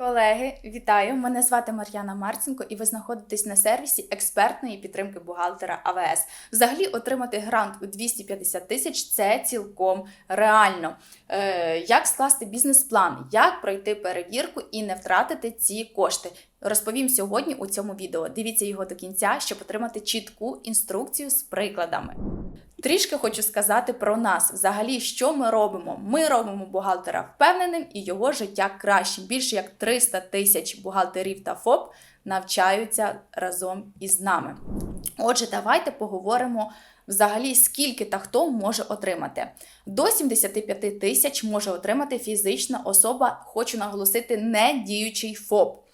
Колеги, вітаю! Мене звати Мар'яна Марценко, і ви знаходитесь на сервісі експертної підтримки бухгалтера АВС. Взагалі, отримати грант у 250 тисяч це цілком реально. Е, як скласти бізнес-план, як пройти перевірку і не втратити ці кошти. Розповім сьогодні у цьому відео. Дивіться його до кінця, щоб отримати чітку інструкцію з прикладами. Трішки хочу сказати про нас. Взагалі, що ми робимо? Ми робимо бухгалтера впевненим і його життя кращим. Більше як 300 тисяч бухгалтерів та ФОП навчаються разом із нами. Отже, давайте поговоримо. Взагалі, скільки та хто може отримати? До 75 тисяч може отримати фізична особа, хочу наголосити, не діючий ФОП.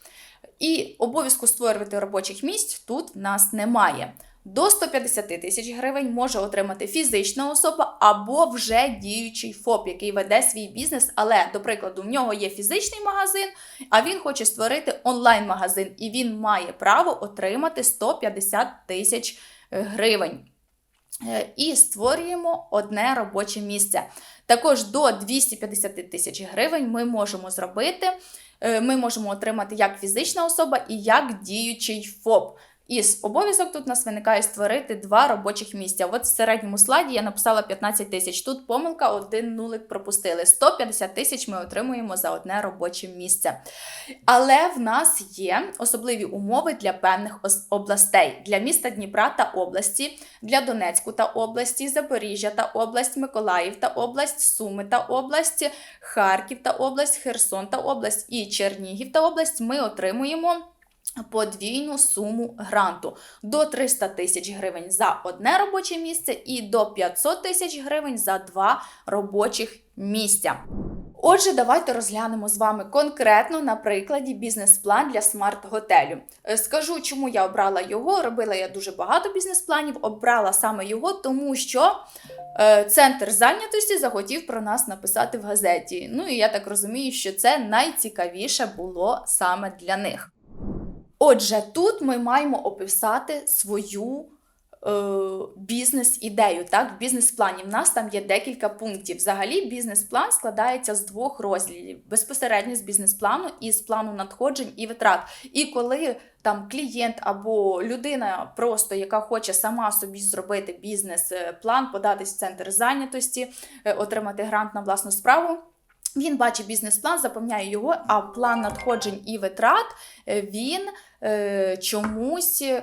І обов'язку створювати робочих місць тут в нас немає. До 150 тисяч гривень може отримати фізична особа або вже діючий ФОП, який веде свій бізнес. Але, до прикладу, в нього є фізичний магазин, а він хоче створити онлайн-магазин, і він має право отримати 150 тисяч гривень. Е, І створюємо одне робоче місце. Також до 250 тисяч гривень ми можемо зробити. е, Ми можемо отримати як фізична особа і як діючий ФОП. Із обов'язок тут у нас виникає створити два робочих місця. От в середньому слайді я написала 15 тисяч. Тут помилка, один нулик пропустили. 150 тисяч ми отримуємо за одне робоче місце. Але в нас є особливі умови для певних областей: для міста Дніпра та області, для Донецьку та області, Запоріжжя та область, Миколаїв та область, Суми та область, Харків та область, Херсон та область і Чернігів та область. Ми отримуємо подвійну суму гранту до 300 тисяч гривень за одне робоче місце і до 500 тисяч гривень за два робочих місця. Отже, давайте розглянемо з вами конкретно на прикладі бізнес-план для смарт-готелю. Е, Скажу, чому я обрала його. Робила я дуже багато бізнес-планів, обрала саме його, тому що е, центр зайнятості захотів про нас написати в газеті. Ну і я так розумію, що це найцікавіше було саме для них. Отже, тут ми маємо описати свою е, бізнес-ідею. Так, бізнес-плані в нас там є декілька пунктів. Взагалі, бізнес-план складається з двох розділів: безпосередньо з бізнес-плану і з плану надходжень і витрат. І коли там клієнт або людина, просто яка хоче сама собі зробити бізнес-план, податись в центр зайнятості, е, отримати грант на власну справу. Він бачить бізнес-план, заповняє його, а план надходжень і витрат е, він е, чомусь, е,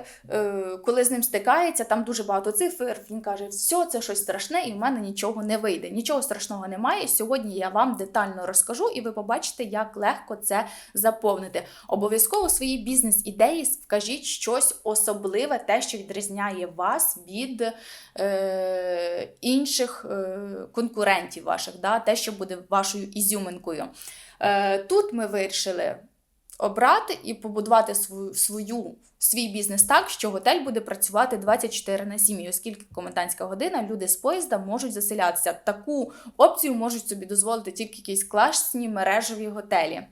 коли з ним стикається, там дуже багато цифр. Він каже, все, це щось страшне, і в мене нічого не вийде. Нічого страшного немає. Сьогодні я вам детально розкажу, і ви побачите, як легко це заповнити. Обов'язково в своїй бізнес-ідеї вкажіть щось особливе, те, що відрізняє вас від е, інших е, конкурентів ваших, да? те, що буде вашою ізюминкою. Е, тут ми вирішили обрати і побудувати свою, свою свій бізнес так, що готель буде працювати 24 на 7, І оскільки комендантська година, люди з поїзда можуть заселятися. Таку опцію можуть собі дозволити тільки якісь класні мережеві готелі.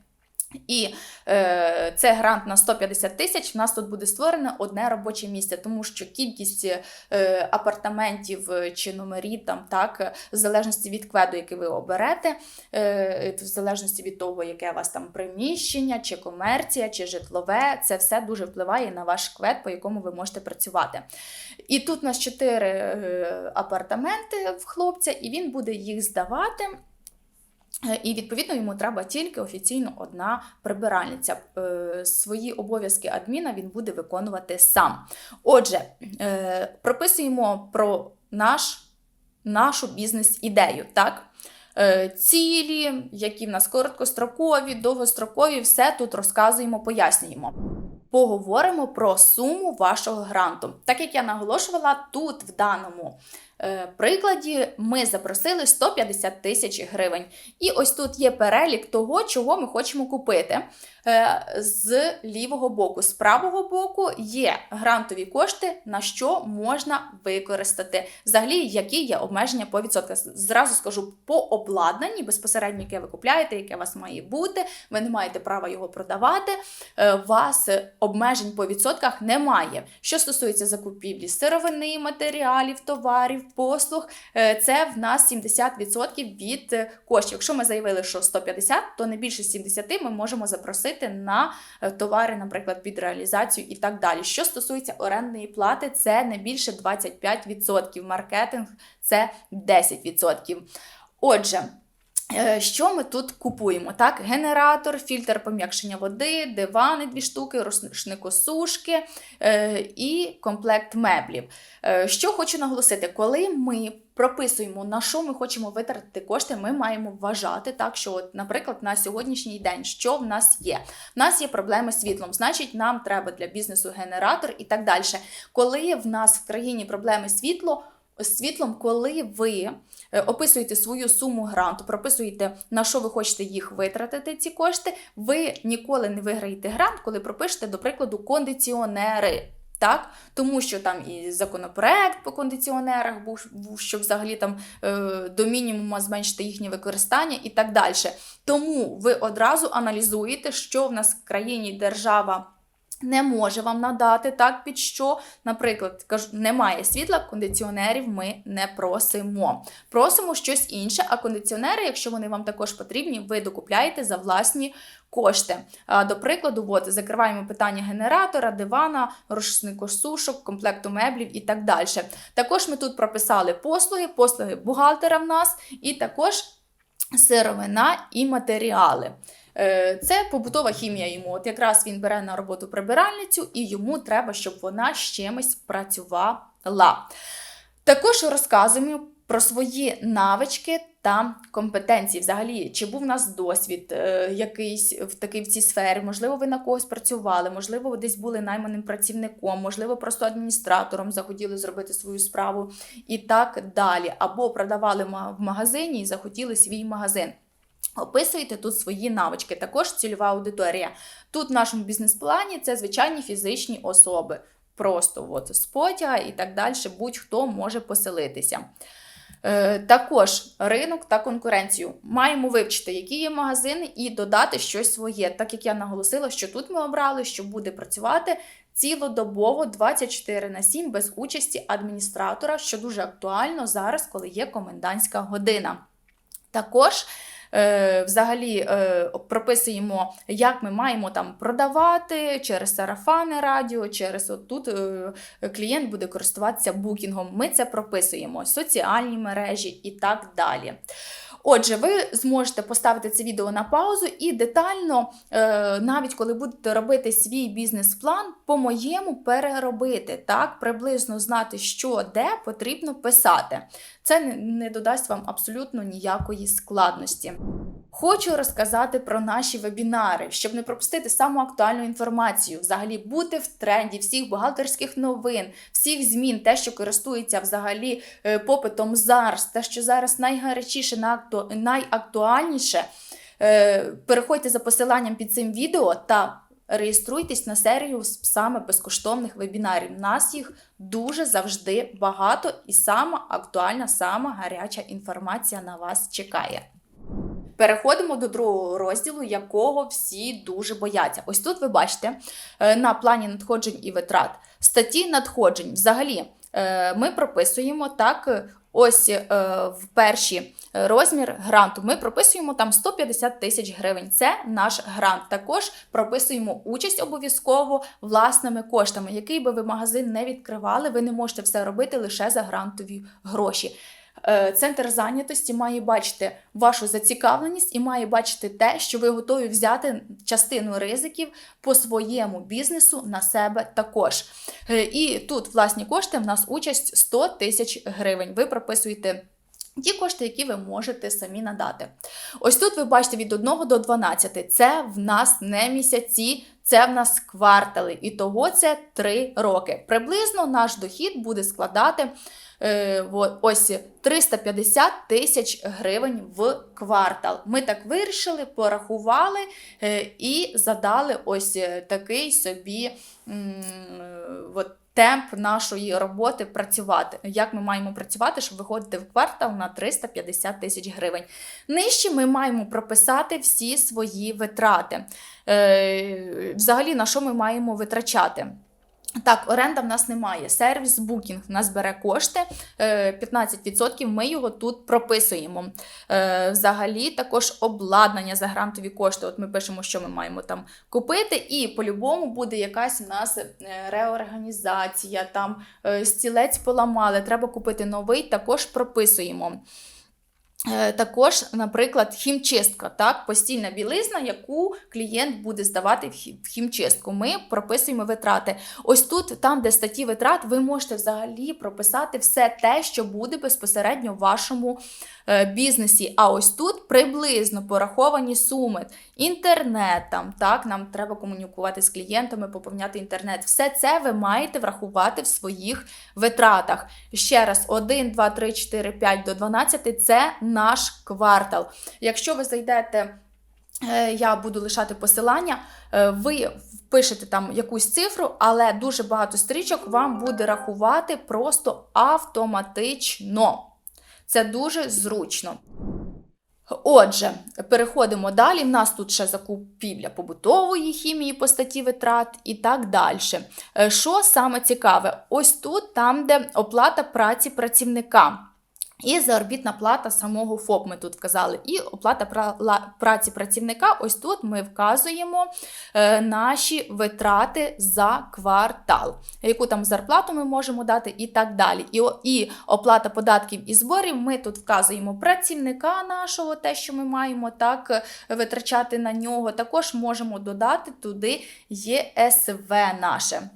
І е, це грант на 150 тисяч. В нас тут буде створене одне робоче місце, тому що кількість е, апартаментів е, чи номерів там так, е, в залежності від кведу, який ви оберете, е, в залежності від того, яке у вас там приміщення, чи комерція, чи житлове, це все дуже впливає на ваш квед, по якому ви можете працювати. І тут у нас чотири е, апартаменти в хлопця, і він буде їх здавати. Е, І відповідно йому треба тільки офіційно одна прибиральниця. Е, Свої обов'язки адміна він буде виконувати сам. Отже, е, прописуємо про наш, нашу бізнес-ідею. так? Цілі, які в нас короткострокові, довгострокові, все тут розказуємо, пояснюємо. Поговоримо про суму вашого гранту. Так як я наголошувала, тут в даному прикладі ми запросили 150 тисяч гривень. І ось тут є перелік того, чого ми хочемо купити. Е, з лівого боку, з правого боку є грантові кошти, на що можна використати. Взагалі, які є обмеження по відсотках. Зразу скажу по обладнанні, безпосередньо, яке ви купляєте, яке у вас має бути. Ви не маєте права його продавати. Е, вас обмежень по відсотках немає. Що стосується закупівлі сировини, матеріалів, товарів, послуг. Е, Це в нас 70% від е, коштів. Якщо ми заявили, що 150, то не більше 70 ми можемо запросити на е, товари, наприклад, під реалізацію і так далі. Що стосується орендної плати, це не більше 25%, маркетинг це 10%. Отже. Е, Що ми тут купуємо? Так, генератор, фільтр пом'якшення води, дивани, дві штуки, рушникосушки е, і комплект меблів. Е, Що хочу наголосити, коли ми прописуємо, на що ми хочемо витратити кошти, ми маємо вважати так, що, от, наприклад, на сьогоднішній день, що в нас є? В нас є проблеми з світлом, значить, нам треба для бізнесу генератор і так далі. Коли в нас в країні проблеми з світло, з світлом, коли ви описуєте свою суму гранту, прописуєте, на що ви хочете їх витратити, ці кошти, ви ніколи не виграєте грант, коли пропишете, до прикладу, кондиціонери. Так, тому що там і законопроект по кондиціонерах був, щоб взагалі там е, до мінімуму зменшити їхнє використання і так далі. Тому ви одразу аналізуєте, що в нас в країні держава не може вам надати так, під що, наприклад, кажу, немає світла, кондиціонерів ми не просимо. Просимо щось інше, а кондиціонери, якщо вони вам також потрібні, ви докупляєте за власні кошти. До прикладу, от, закриваємо питання генератора, дивана, рушникосушок, комплекту меблів і так далі. Також ми тут прописали послуги, послуги бухгалтера в нас, і також сировина і матеріали. Е, Це побутова хімія йому. От якраз він бере на роботу прибиральницю, і йому треба, щоб вона з чимось працювала. Також розказуємо про свої навички та компетенції. Взагалі, чи був у нас досвід е, якийсь в такий в цій сфері? Можливо, ви на когось працювали, можливо, ви десь були найманим працівником, можливо, просто адміністратором захотіли зробити свою справу і так далі. Або продавали в магазині і захотіли свій магазин. Описуйте тут свої навички, також цільова аудиторія. Тут в нашому бізнес-плані це звичайні фізичні особи. Просто от з потяга і так далі, будь-хто може поселитися. Е, також ринок та конкуренцію. Маємо вивчити, які є магазини, і додати щось своє. Так як я наголосила, що тут ми обрали, що буде працювати цілодобово 24 на 7 без участі адміністратора, що дуже актуально зараз, коли є комендантська година. Також взагалі е, прописуємо, як ми маємо там продавати через сарафани радіо, через отут е, клієнт буде користуватися букінгом. Ми це прописуємо, соціальні мережі і так далі. Отже, ви зможете поставити це відео на паузу і детально, е, навіть коли будете робити свій бізнес-план, по-моєму переробити, так, приблизно знати, що де потрібно писати. Це не- додасть вам абсолютно ніякої складності. Хочу розказати про наші вебінари, щоб не пропустити саму актуальну інформацію, взагалі бути в тренді всіх бухгалтерських новин, всіх змін, те, що користується взагалі е, попитом зараз, те, що зараз найгарячіше, найактуальніше. Е, Переходьте за посиланням під цим відео та реєструйтесь на серію з- саме безкоштовних вебінарів. Нас їх дуже завжди багато, і сама актуальна, сама гаряча інформація на вас чекає. Переходимо до другого розділу, якого всі дуже бояться. Ось тут ви бачите е, на плані надходжень і витрат статті надходжень. Взагалі, е, ми прописуємо так. Е, Ось е, в перші розмір гранту ми прописуємо там 150 тисяч гривень. Це наш грант. Також прописуємо участь обов'язково власними коштами. Який би ви магазин не відкривали, ви не можете все робити лише за грантові гроші. Е, Центр зайнятості має бачити вашу зацікавленість і має бачити те, що ви готові взяти частину ризиків по своєму бізнесу на себе також. Е, І тут власні кошти в нас участь 100 тисяч гривень. Ви прописуєте. Ті кошти, які ви можете самі надати. Ось тут ви бачите від 1 до 12. Це в нас не місяці, це в нас квартали. І того це 3 роки. Приблизно наш дохід буде складати е, ось 350 тисяч гривень в квартал. Ми так вирішили, порахували е, і задали ось е, такий собі от, темп нашої роботи працювати. Як ми маємо працювати, щоб виходити в квартал на 350 тисяч гривень. Нижче ми маємо прописати всі свої витрати. Взагалі, на що ми маємо витрачати. Так, оренда в нас немає. Сервіс букінг в нас бере кошти. е, 15% ми його тут прописуємо. Е, Взагалі, також обладнання за грантові кошти. От ми пишемо, що ми маємо там купити, і по-любому буде якась у нас е, реорганізація, там е, стілець поламали, треба купити новий, також прописуємо. Е, Також, наприклад, хімчистка, так, постільна білизна, яку клієнт буде здавати в хімчистку. Ми прописуємо витрати. Ось тут, там, де статті витрат, ви можете взагалі прописати все те, що буде безпосередньо в вашому е, бізнесі. А ось тут приблизно пораховані суми. Інтернет, там, так, нам треба комунікувати з клієнтами, поповняти інтернет. Все це ви маєте врахувати в своїх витратах. Ще раз, 1, 2, 3, 4, 5 до 12 це наш квартал. Якщо ви зайдете, е, я буду лишати посилання, е, ви впишете там якусь цифру, але дуже багато стрічок вам буде рахувати просто автоматично. Це дуже зручно. Отже, переходимо далі. В нас тут ще закупівля побутової хімії по статті витрат і так далі. Е, Що саме цікаве? Ось тут, там, де оплата праці працівника. І заробітна плата самого ФОП ми тут вказали. І оплата праці працівника. Ось тут ми вказуємо е, наші витрати за квартал, яку там зарплату ми можемо дати, і так далі. І, і оплата податків і зборів. Ми тут вказуємо працівника нашого, те, що ми маємо так е, витрачати на нього. Також можемо додати туди ЄСВ наше.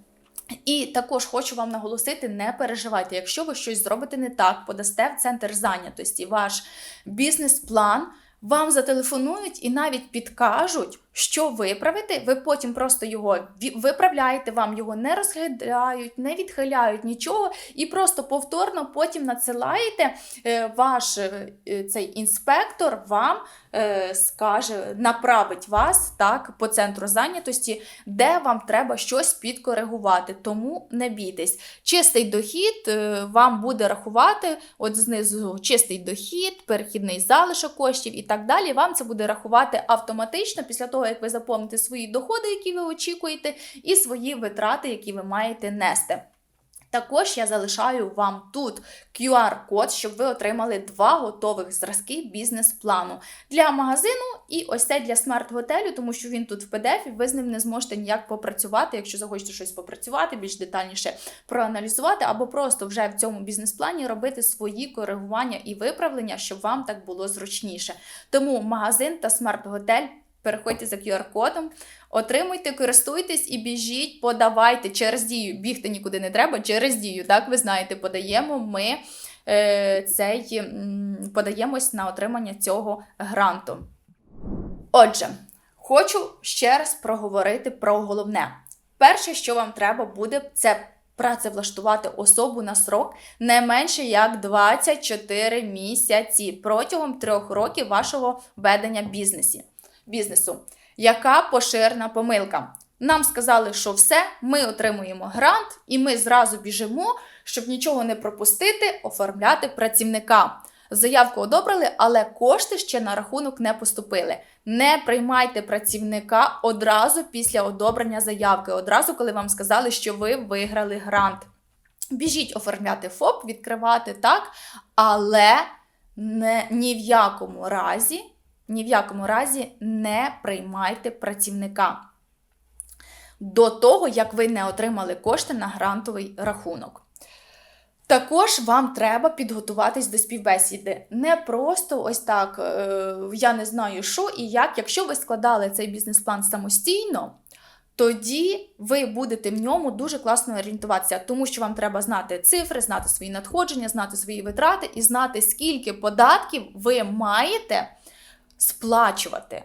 І також хочу вам наголосити: не переживайте, якщо ви щось зробите не так, подасте в центр зайнятості ваш бізнес-план. Вам зателефонують і навіть підкажуть, що виправити. Ви потім просто його виправляєте, вам його не розглядають, не відхиляють нічого, і просто повторно потім надсилаєте. е, Ваш е, е, цей інспектор вам скаже, направить вас так по центру зайнятості, де вам треба щось підкоригувати. Тому не бійтесь. Чистий дохід вам буде рахувати, от знизу чистий дохід, перехідний залишок коштів і так далі. Вам це буде рахувати автоматично після того, як ви заповните свої доходи, які ви очікуєте, і свої витрати, які ви маєте нести. Також я залишаю вам тут QR-код, щоб ви отримали два готових зразки бізнес-плану для магазину і ось це для смарт-готелю, тому що він тут в PDF, і ви з ним не зможете ніяк попрацювати, якщо захочете щось попрацювати, більш детальніше проаналізувати, або просто вже в цьому бізнес-плані робити свої коригування і виправлення, щоб вам так було зручніше. Тому магазин та смарт-готель. Переходьте за QR-кодом, отримуйте, користуйтесь і біжіть, подавайте через дію. Бігти нікуди не треба, через дію. Так, ви знаєте, подаємо ми е, цей, подаємось на отримання цього гранту. Отже, хочу ще раз проговорити про головне. Перше, що вам треба буде, це працевлаштувати особу на срок не менше як 24 місяці протягом трьох років вашого ведення бізнесі, бізнесу. Яка поширена помилка? Нам сказали, що все, ми отримуємо грант, і ми зразу біжимо, щоб нічого не пропустити, оформляти працівника. Заявку одобрили, але кошти ще на рахунок не поступили. Не приймайте працівника одразу після одобрення заявки, одразу, коли вам сказали, що ви виграли грант. Біжіть оформляти ФОП, відкривати так, але не, ні в якому разі, ні в якому разі не приймайте працівника до того, як ви не отримали кошти на грантовий рахунок. Також вам треба підготуватись до співбесіди. Не просто ось так, е, я не знаю, що і як. Якщо ви складали цей бізнес-план самостійно, тоді ви будете в ньому дуже класно орієнтуватися, тому що вам треба знати цифри, знати свої надходження, знати свої витрати і знати, скільки податків ви маєте сплачувати.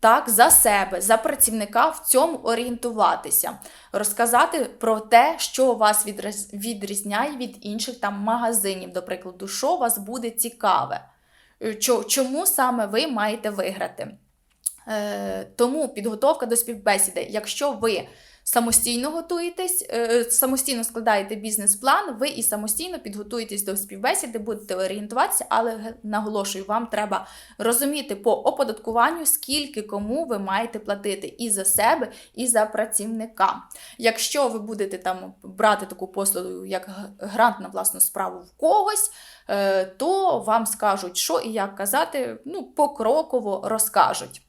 Так, за себе, за працівника в цьому орієнтуватися, розказати про те, що вас відріз- відрізняє від інших там магазинів, до прикладу, що вас буде цікаве, Е, чому саме ви маєте виграти. Е, тому підготовка до співбесіди, якщо ви самостійно готуєтесь, е, самостійно складаєте бізнес-план, ви і самостійно підготуєтесь до співбесіди, будете орієнтуватися, але наголошую, вам треба розуміти по оподаткуванню, скільки кому ви маєте платити і за себе, і за працівника. Якщо ви будете там брати таку послугу, як грант на власну справу в когось, е, то вам скажуть, що і як казати, ну, покроково розкажуть.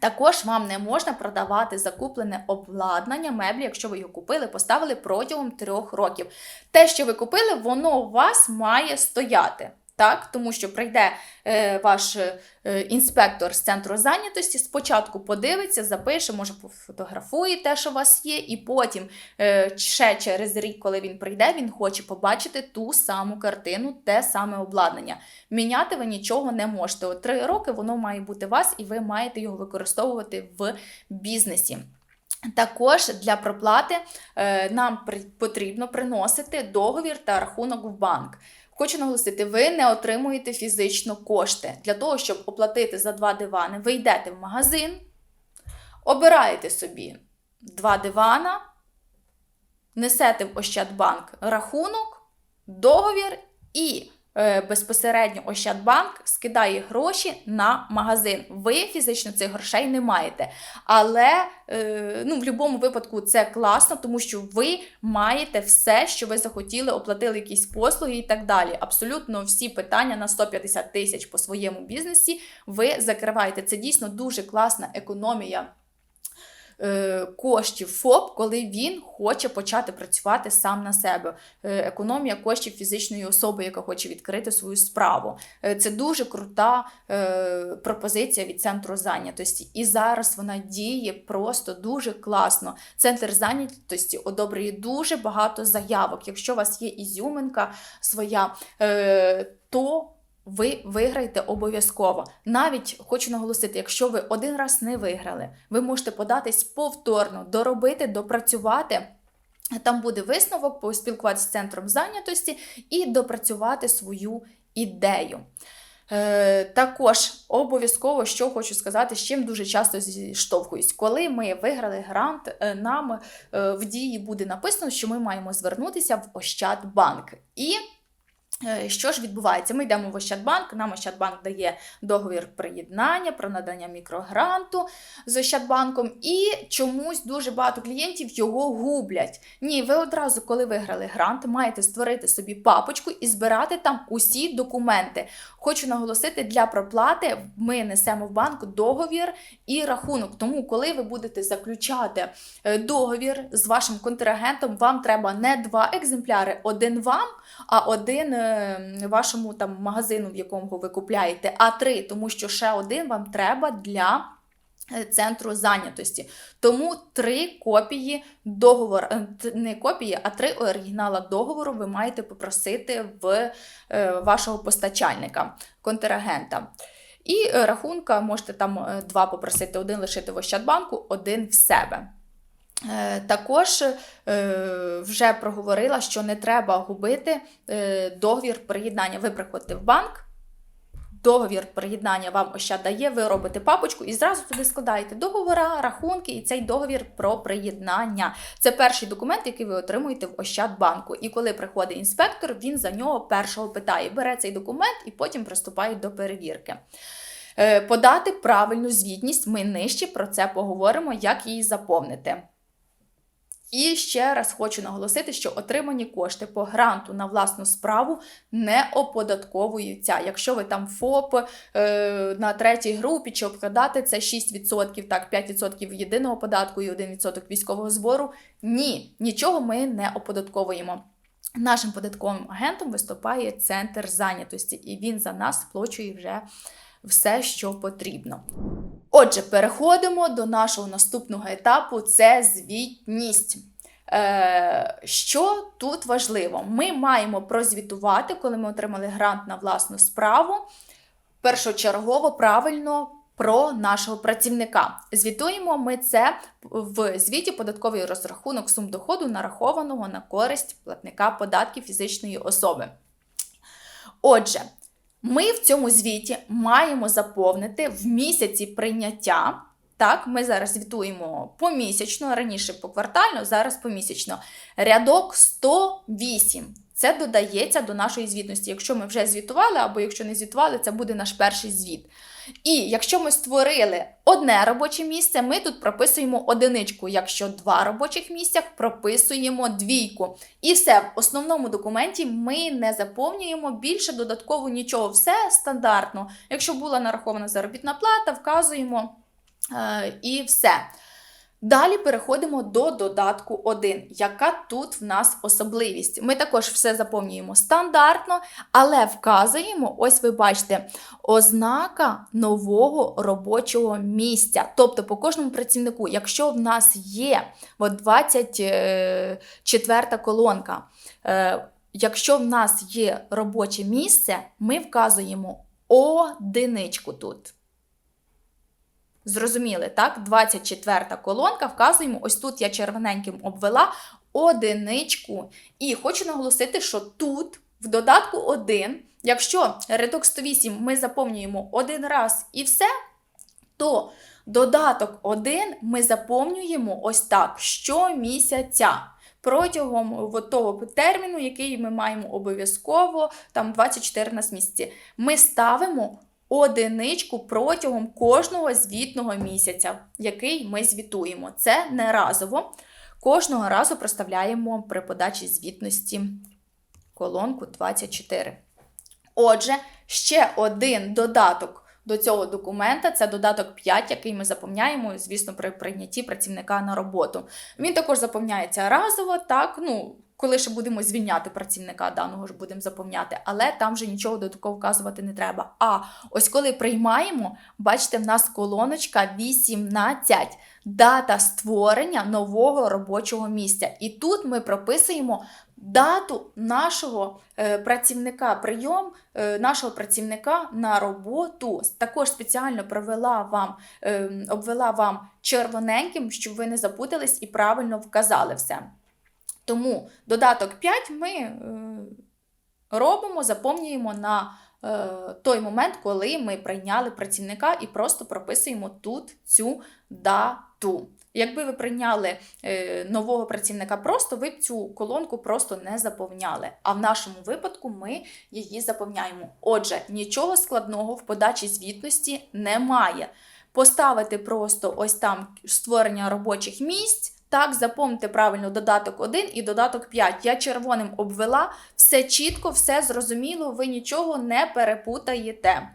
Також вам не можна продавати закуплене обладнання, меблі, якщо ви його купили, поставили протягом трьох років. Те, що ви купили, воно у вас має стояти. Так, тому що прийде е, ваш е, інспектор з центру зайнятості, спочатку подивиться, запише, може пофотографує те, що у вас є, і потім е, ще через рік, коли він прийде, він хоче побачити ту саму картину, те саме обладнання. Міняти ви нічого не можете. От три роки воно має бути у вас, і ви маєте його використовувати в бізнесі. Також для проплати е, нам потрібно приносити договір та рахунок в банк. Хочу наголосити, ви не отримуєте фізично кошти. Для того, щоб оплатити за два дивани, ви йдете в магазин, обираєте собі два дивана, несете в Ощадбанк рахунок, договір і безпосередньо Ощадбанк скидає гроші на магазин. Ви фізично цих грошей не маєте. Але е, ну, в будь-якому випадку це класно, тому що ви маєте все, що ви захотіли, оплатили якісь послуги і так далі. Абсолютно всі питання на 150 тисяч по своєму бізнесі ви закриваєте. Це дійсно дуже класна економія. Е, Коштів ФОП, коли він хоче почати працювати сам на себе. Е, Економія коштів фізичної особи, яка хоче відкрити свою справу. Е, Це дуже крута пропозиція від центру зайнятості. І зараз вона діє просто дуже класно. Центр зайнятості одобрює дуже багато заявок. Якщо у вас є ізюминка своя, то ви виграєте обов'язково. Навіть хочу наголосити, якщо ви один раз не виграли, ви можете податись повторно, доробити, допрацювати. Там буде висновок, поспілкуватися з центром зайнятості і допрацювати свою ідею. Е, також обов'язково, що хочу сказати, з чим дуже часто зіштовхуюсь. Коли ми виграли грант, е, нам е, в дії буде написано, що ми маємо звернутися в Ощадбанк. І що ж відбувається? Ми йдемо в Ощадбанк, нам Ощадбанк дає договір приєднання про надання мікрогранту з Ощадбанком, і чомусь дуже багато клієнтів його гублять. Ні, ви одразу, коли виграли грант, маєте створити собі папочку і збирати там усі документи. Хочу наголосити, для проплати ми несемо в банк договір і рахунок. Тому, коли ви будете заключати е, договір з вашим контрагентом, вам треба не два екземпляри, один вам, а один е, вашому там магазину, в якому ви купляєте, а три, тому що ще один вам треба для. Е, Центру зайнятості. Тому три копії договору, е, не копії, а три оригінала договору ви маєте попросити в е, вашого постачальника, контрагента. І рахунка можете там два попросити: один лишити в Ощадбанку, один в себе. Також вже проговорила, що не треба губити договір приєднання. Ви приходите в банк, договір приєднання вам Ощад дає, ви робите папочку і зразу туди складаєте договора, рахунки і цей договір про приєднання. Це перший документ, який ви отримуєте в Ощадбанку. І коли приходить інспектор, він за нього першого питає, бере цей документ і потім приступає до перевірки. Е, Подати правильну звітність, ми нижче про це поговоримо, як її заповнити. І ще раз хочу наголосити, що отримані кошти по гранту на власну справу не оподатковуються. Якщо ви там ФОП е, на третій групі чи обкладати це 6%, так, 5% єдиного податку і 1% військового збору. Ні, нічого ми не оподатковуємо. Нашим податковим агентом виступає центр зайнятості, і він за нас сплачує вже все, що потрібно. Отже, переходимо до нашого наступного етапу це звітність. Е, що тут важливо? Ми маємо прозвітувати, коли ми отримали грант на власну справу, першочергово правильно про нашого працівника. Звітуємо ми це в звіті податковий розрахунок сум доходу, нарахованого на користь платника податків фізичної особи. Отже, ми в цьому звіті маємо заповнити в місяці прийняття Так, ми зараз звітуємо помісячно, раніше поквартально, зараз помісячно. Рядок 108. Це додається до нашої звітності. Якщо ми вже звітували, або якщо не звітували, це буде наш перший звіт. І якщо ми створили одне робоче місце, ми тут прописуємо одиничку. Якщо два робочих місця, прописуємо двійку. І все, в основному документі ми не заповнюємо більше додатково нічого. Все стандартно. Якщо була нарахована заробітна плата, вказуємо е, і все. Далі переходимо до додатку 1. Яка тут в нас особливість? Ми також все заповнюємо стандартно, але вказуємо, ось ви бачите, ознака нового робочого місця. Тобто, по кожному працівнику, якщо в нас є от 24 колонка, е, якщо в нас є робоче місце, ми вказуємо одиничку тут. Зрозуміли, так? 24 колонка, вказуємо, ось тут я червоненьким обвела одиничку. І хочу наголосити, що тут, в додатку 1, якщо рядок 108 ми заповнюємо один раз і все, то додаток 1 ми заповнюємо ось так щомісяця. Протягом того терміну, який ми маємо обов'язково, там 24 на місяці, ми ставимо одиничку протягом кожного звітного місяця, який ми звітуємо. Це не разово. Кожного разу проставляємо при подачі звітності колонку 24. Отже, ще один додаток до цього документа це додаток 5, який ми заповняємо, звісно, при прийнятті працівника на роботу. Він також заповняється разово, так, ну. Коли ще будемо звільняти працівника, даного ж будемо заповняти, але там вже нічого додатково вказувати не треба. А ось коли приймаємо, бачите, в нас колоночка 18, дата створення нового робочого місця. І тут ми прописуємо дату нашого е, працівника, прийом е, нашого працівника на роботу. Також спеціально провела вам, е, обвела вам червоненьким, щоб ви не запутались і правильно вказали все. Тому додаток 5 ми е, робимо, заповнюємо на е, той момент, коли ми прийняли працівника і просто прописуємо тут цю дату. Якби ви прийняли е, нового працівника просто, ви б цю колонку просто не заповняли. А в нашому випадку ми її заповняємо. Отже, нічого складного в подачі звітності немає. Поставити просто ось там створення робочих місць. Так, запомните правильно додаток 1 і додаток 5. Я червоним обвела, все чітко, все зрозуміло, ви нічого не перепутаєте.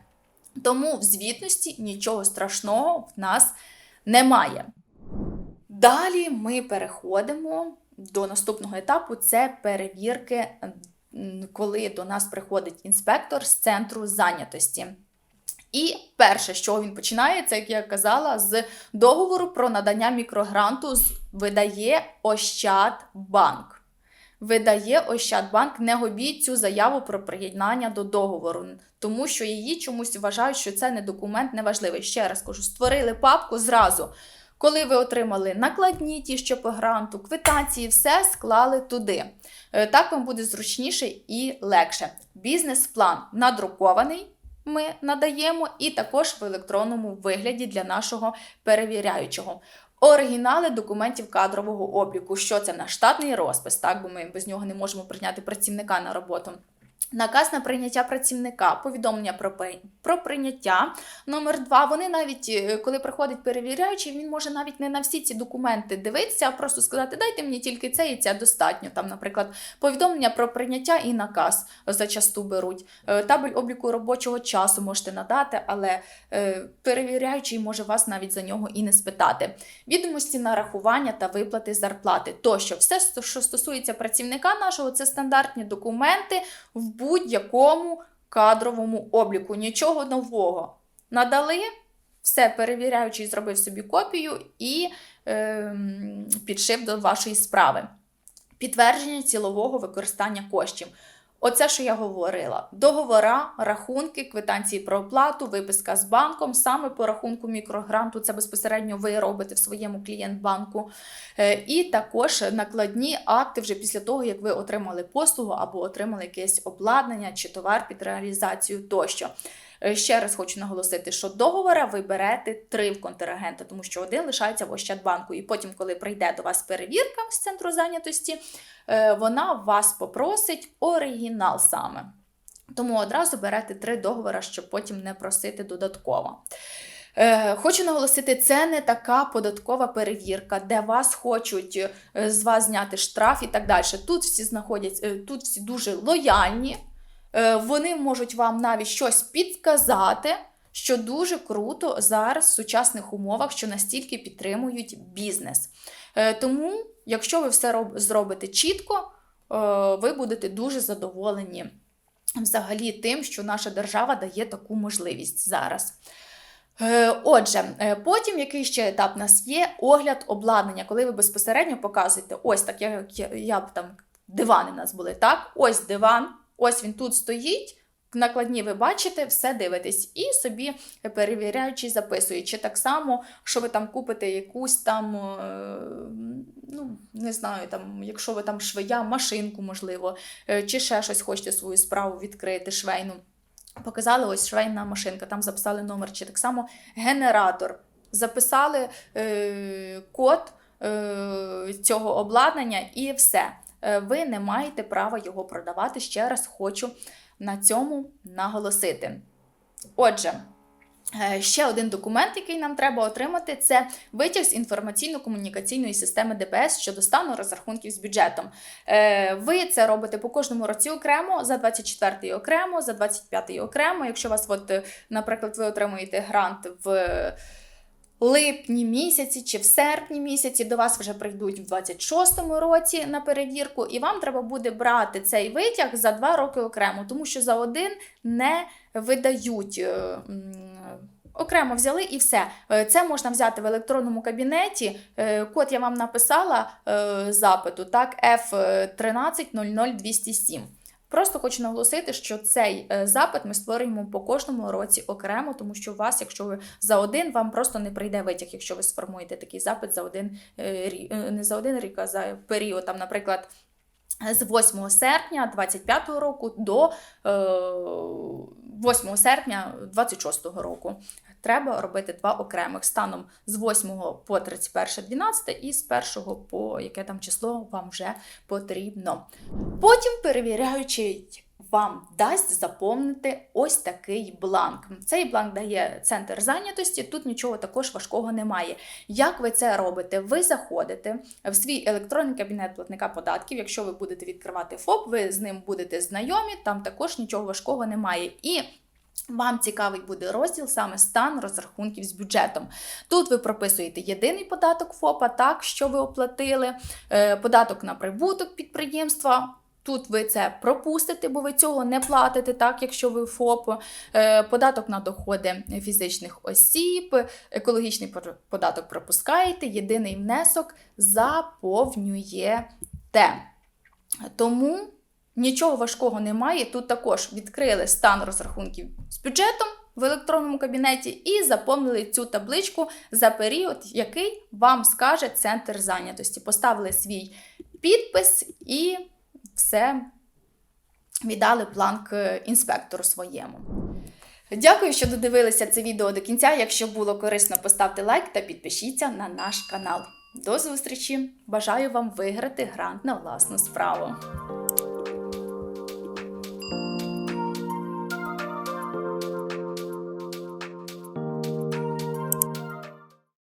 Тому в звітності нічого страшного в нас немає. Далі ми переходимо до наступного етапу це перевірки, коли до нас приходить інспектор з центру зайнятості. І перше, що він починає, це, як я казала, з договору про надання мікрогранту видає Ощадбанк. Видає Ощадбанк, не губіть цю заяву про приєднання до договору, тому що її чомусь вважають, що це не документ неважливий. Ще раз кажу, створили папку зразу. Коли ви отримали накладні ті, що по гранту, квитанції, все склали туди. Е, так вам буде зручніше і легше. Бізнес-план надрукований ми надаємо, і також в електронному вигляді для нашого перевіряючого. Оригінали документів кадрового обліку, що це наш штатний розпис, так, бо ми без нього не можемо прийняти працівника на роботу. Наказ на прийняття працівника, повідомлення про про прийняття номер 2 Вони навіть, е, коли приходить перевіряючий, він може навіть не на всі ці документи дивитися, а просто сказати, дайте мені тільки це і це достатньо. Там, наприклад, повідомлення про прийняття і наказ зачасту беруть. Е, табель обліку робочого часу можете надати, але е, перевіряючий може вас навіть за нього і не спитати. Відомості нарахування та виплати зарплати. Тощо, все, що стосується працівника нашого, це стандартні документи. Будь-якому кадровому обліку. Нічого нового. Надали, все перевіряючий, зробив собі копію і е, підшив до вашої справи. Підтвердження цілового використання коштів. Оце, що я говорила: договора, рахунки, квитанції про оплату, виписка з банком, саме по рахунку мікрогранту, це безпосередньо ви робите в своєму клієнт-банку. Е, і також накладні акти вже після того, як ви отримали послугу або отримали якесь обладнання чи товар під реалізацію тощо. Е, Ще раз хочу наголосити, що договора ви берете три в контрагента, тому що один лишається в Ощадбанку. І потім, коли прийде до вас перевірка з центру зайнятості, е, вона вас попросить оригінал саме. Тому одразу берете три договори, щоб потім не просити додатково. Е, Хочу наголосити, це не така податкова перевірка, де вас хочуть з вас зняти штраф і так далі. Тут всі знаходяться, е, тут всі дуже лояльні, вони можуть вам навіть щось підказати, що дуже круто зараз в сучасних умовах, що настільки підтримують бізнес. Е, Тому, якщо ви все зробите чітко, е, ви будете дуже задоволені взагалі тим, що наша держава дає таку можливість зараз. Е, Отже, е, потім який ще етап у нас є огляд обладнання, коли ви безпосередньо показуєте, ось так, як я б там дивани у нас були, так? Ось диван, ось він тут стоїть. Накладні ви бачите, все дивитесь, і собі перевіряючи, записує. Чи так само, що ви там купите якусь там, е, ну не знаю, там, якщо ви там швея, машинку, можливо, е, чи ще щось хочете свою справу відкрити, швейну. Показали ось швейна машинка, там записали номер, чи так само генератор. Записали е, код е, цього обладнання і все. Е, ви не маєте права його продавати. Ще раз хочу на цьому наголосити. Отже, е, ще один документ, який нам треба отримати, це витяг з інформаційно-комунікаційної системи ДПС щодо стану розрахунків з бюджетом. Е, Ви це робите по кожному році окремо, за 24-й окремо, за 25-й окремо. Якщо вас, от, наприклад, ви отримуєте грант в липні місяці чи в серпні місяці, до вас вже прийдуть в 26-му році на перевірку, і вам треба буде брати цей витяг за два роки окремо, тому що за один не видають. е, Окремо взяли і все. Е, Це можна взяти в електронному кабінеті. Е, Код я вам написала запиту, так, F1300207. Просто хочу наголосити, що цей е, запит ми створюємо по кожному році окремо, тому що у вас, якщо ви за один, вам просто не прийде витяг, якщо ви сформуєте такий запит за один е, е, не за один рік, а за період, там, наприклад. З 8 серпня 25 року до е, 8 серпня 26 року треба робити два окремих станом з 8 по 31.12 і з 1 по яке там число вам вже потрібно. Потім перевіряючий вам дасть заповнити ось такий бланк. Цей бланк дає центр зайнятості, тут нічого також важкого немає. Як ви це робите? Ви заходите в свій електронний кабінет платника податків. Якщо ви будете відкривати ФОП, ви з ним будете знайомі, там також нічого важкого немає. І вам цікавий буде розділ саме стан розрахунків з бюджетом. Тут ви прописуєте єдиний податок ФОПа, так, що ви оплатили, е, податок на прибуток підприємства. Тут ви це пропустите, бо ви цього не платите, так, якщо ви ФОП, Е, податок на доходи фізичних осіб, екологічний податок пропускаєте, єдиний внесок заповнюєте. Тому нічого важкого немає. Тут також відкрили стан розрахунків з бюджетом в електронному кабінеті і заповнили цю табличку за період, який вам скаже центр зайнятості. Поставили свій підпис і все віддали бланк е, інспектору своєму. Дякую, що додивилися це відео до кінця. Якщо було корисно, поставте лайк та підпишіться на наш канал. До зустрічі! Бажаю вам виграти грант на власну справу.